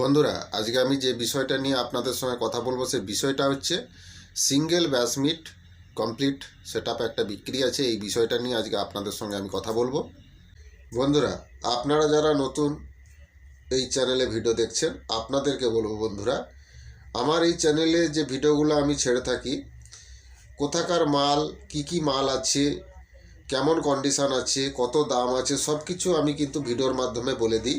বন্ধুরা, আজকে আমি যে বিষয়টা নিয়ে আপনাদের সঙ্গে কথা বলব সেই বিষয়টা হচ্ছে সিঙ্গেল ব্যাসমিট কমপ্লিট সেট একটা বিক্রি আছে। এই বিষয়টা নিয়ে আজকে আপনাদের সঙ্গে আমি কথা বলব। বন্ধুরা, আপনারা যারা নতুন এই চ্যানেলে ভিডিও দেখছেন, আপনাদেরকে বলব বন্ধুরা, আমার এই চ্যানেলে যে ভিডিওগুলো আমি ছেড়ে থাকি, কোথাকার মাল, কি কি মাল আছে, কেমন কন্ডিশন আছে, কত দাম আছে সব কিছু আমি কিন্তু ভিডিওর মাধ্যমে বলে দিই।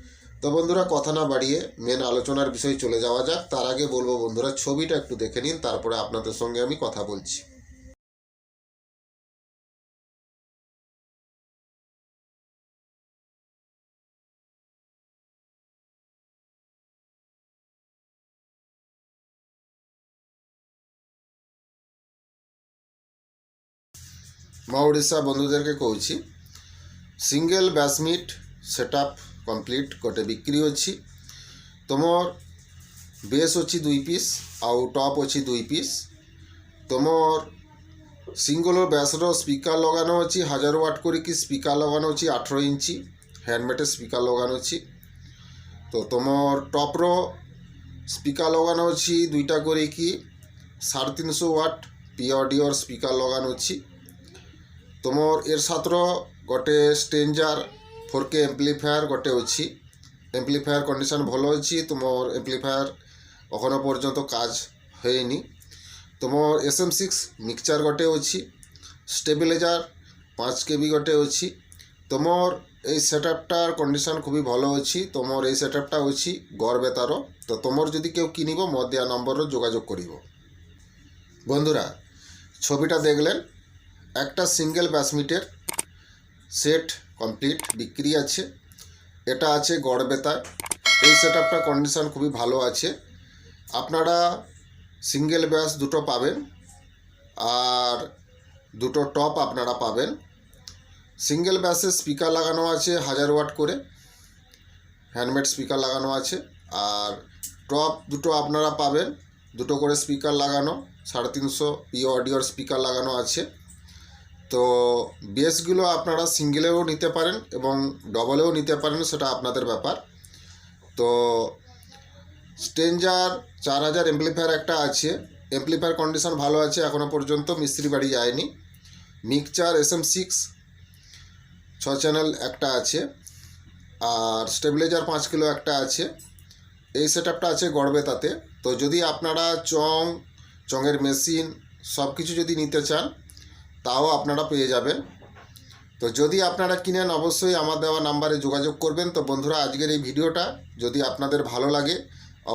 তো বন্ধুরা, কথা না বাড়িয়ে মেন আলোচনার বিষয়ে চলে যাওয়া যাক। তার আগে বলব বন্ধুরা, ছবিটা একটু দেখে নিন, তারপরে আপনাদের সঙ্গে আমি কথা বলছি। মা উড়িষ্যা বন্ধুদেরকে কৌছি single basement set up complete ଗୋଟେ ବିକ୍ରି ଅଛି ତୁମର ବେସ୍ ଅଛି ଦୁଇ ପିସ୍ ଆଉ ଟପ୍ ଅଛି ଦୁଇ ପିସ୍ ତୁମର ସିଙ୍ଗଲ ବେସ୍ର ସ୍ପିକର୍ ଲଗାଣ ଅଛି ହଜାର ୱାଟ୍ କରିକି ସ୍ପିକର୍ ଲଗାଣ ଅଛି ଅଠର ଇଞ୍ଚି ହ୍ୟାଣ୍ଡମେଡ଼୍ ସ୍ପିକର୍ ଲଗାଣ ଅଛି ତ ତୁମର ଟପ୍ର ସ୍ପିକର୍ ଲଗାଣ ଅଛି ଦୁଇଟା କରିକି ସାଢ଼େ ତିନିଶହ ୱାଟ୍ ପିଅଡ଼ିଓର ସ୍ପିକର୍ ଲଗାଣ ଅଛି ତୁମର ଏର୍ ସାଥର ଗୋଟେ ଷ୍ଟେଞ୍ଜାର ফোর কে এম্পলিফায়ার গোটে অছি এম্পলিফায়ার কন্ডিশন ভালো ଅଛି তোমার এম্পলিফায়ার এখনো পর্যন্ত কাজ হয়নি তোমার এস এম সিক্স মিক্সচার গোটে অছি স্টেবিলাইজার পাঁচ কেবি গোটে অছি তোমার এই সেটআপটার কন্ডিশন খুবই ভালো ଅଛି তোমার এই সেটআপটা ଅଛି গড় বেতার তো তোমার যদি কেউ কিনিব মো দেওয়া নম্বরর যোগাযোগ করিব বন্ধুরা ছবিটা দেখলেন একটা সিঙ্গেল ব্যাসমিটের সেট কমপ্লিট বিক্রি আছে। এটা আছে গড়বেতায় এই সেট আপটা কন্ডিশন খুবই ভালো আছে। আপনারা সিঙ্গেল ব্যাস দুটো পাবেন আর দুটো টপ আপনারা পাবেন। সিঙ্গেল ব্যাসে স্পিকার লাগানো আছে হাজার ওয়াট করে। হ্যান্ডমেড স্পিকার লাগানো আছে। আর টপ দুটো আপনারা পাবেন। দুটো করে স্পিকার লাগানো, সাড়ে তিনশো ই অডিওর স্পিকার লাগানো আছে। তো বেসগুলো আপনারা সিঙ্গেলেও নিতে পারেন এবং ডবলেও নিতে পারেন, সেটা আপনাদের ব্যাপার। তো স্টেঞ্জার চার হাজার এমপ্লিফায়ার একটা আছে। এমপ্লিফায়ার কন্ডিশন ভালো আছে এখনও পর্যন্ত মিস্ত্রি বাড়ি যায়নি। মিক্সচার এস এম সিক্স ছ চ্যানেল একটা আছে। আর স্টেবিলাইজার পাঁচ কিলো একটা আছে। এই সেট আছে গড়বেতাতে। তো যদি আপনারা চং, চঙের মেশিন সব কিছু যদি নিতে চান তাও আপনারা পেয়ে যাবেন। তো যদি আপনারা কিনেন, অবশ্যই আমার দেওয়া নাম্বারে যোগাযোগ করবেন। তো বন্ধুরা, আজকের এই ভিডিওটা যদি আপনাদের ভালো লাগে,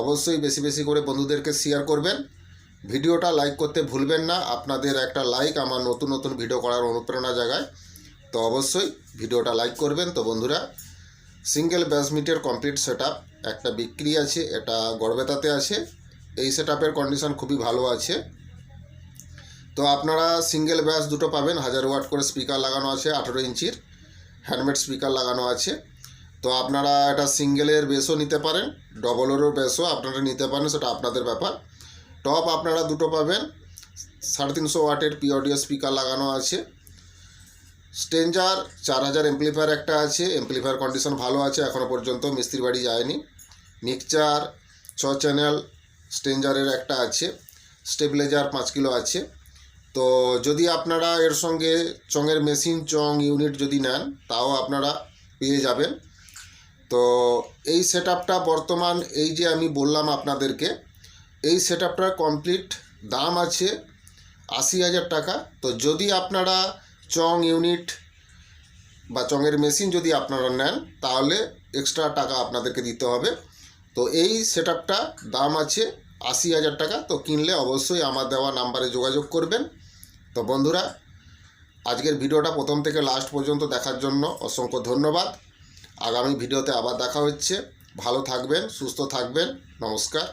অবশ্যই বেশি বেশি করে বন্ধুদেরকে শেয়ার করবেন। ভিডিওটা লাইক করতে ভুলবেন না। আপনাদের একটা লাইক আমার নতুন নতুন ভিডিও করার অনুপ্রেরণা জাগায়। তো অবশ্যই ভিডিওটা লাইক করবেন। তো বন্ধুরা সিঙ্গেল ব্যাসমিটের কমপ্লিট সেট একটা বিক্রি আছে, এটা গড়বেতাতে আছে। এই সেট কন্ডিশন খুবই ভালো আছে। তো আপনারা সিঙ্গেল ব্যাস দুটো পাবেন, হাজার ওয়াট করে স্পিকার লাগানো আছে, আঠেরো ইঞ্চির হ্যান্ডমেড স্পিকার লাগানো আছে। তো আপনারা এটা সিঙ্গেলের বেসও নিতে পারেন ডবলেরও বেসও আপনারা নিতে পারেন, সেটা আপনাদের ব্যাপার। টপ আপনারা দুটো পাবেন, সাড়ে তিনশো ওয়াটের পিওডিও স্পিকার লাগানো আছে। স্টেঞ্জার চার হাজার এমপ্লিফায়ার একটা আছে এমপ্লিফায়ার কন্ডিশন ভালো আছে এখনও পর্যন্ত মিস্ত্রি বাড়ি যায়নি। মিক্সচার ছ চ্যানেল স্টেঞ্জারের একটা আছে স্টেবিলাইজার পাঁচ কিলো আছে। তো যদি আপনারা এর সঙ্গে চঙের মেশিন চং ইউনিট যদি নেন, তাও আপনারা পেয়ে যাবেন। তো এই সেট বর্তমান এই যে আমি বললাম আপনাদেরকে, এই সেট কমপ্লিট দাম আছে আশি হাজার টাকা। তো যদি আপনারা চং ইউনিট বা চঙের মেশিন যদি আপনারা নেন, তাহলে এক্সট্রা টাকা আপনাদেরকে দিতে হবে। তো এই সেট দাম আছে আশি হাজার টাকা। তো কিনলে অবশ্যই আমার দেওয়া নাম্বারে যোগাযোগ করবেন। তো বন্ধুরা, আজকের ভিডিওটা প্রথম থেকে লাস্ট পর্যন্ত দেখার জন্য অসংখ্য ধন্যবাদ। আগামী ভিডিওতে আবার দেখা হচ্ছে। ভালো থাকবেন, সুস্থ থাকবেন। নমস্কার।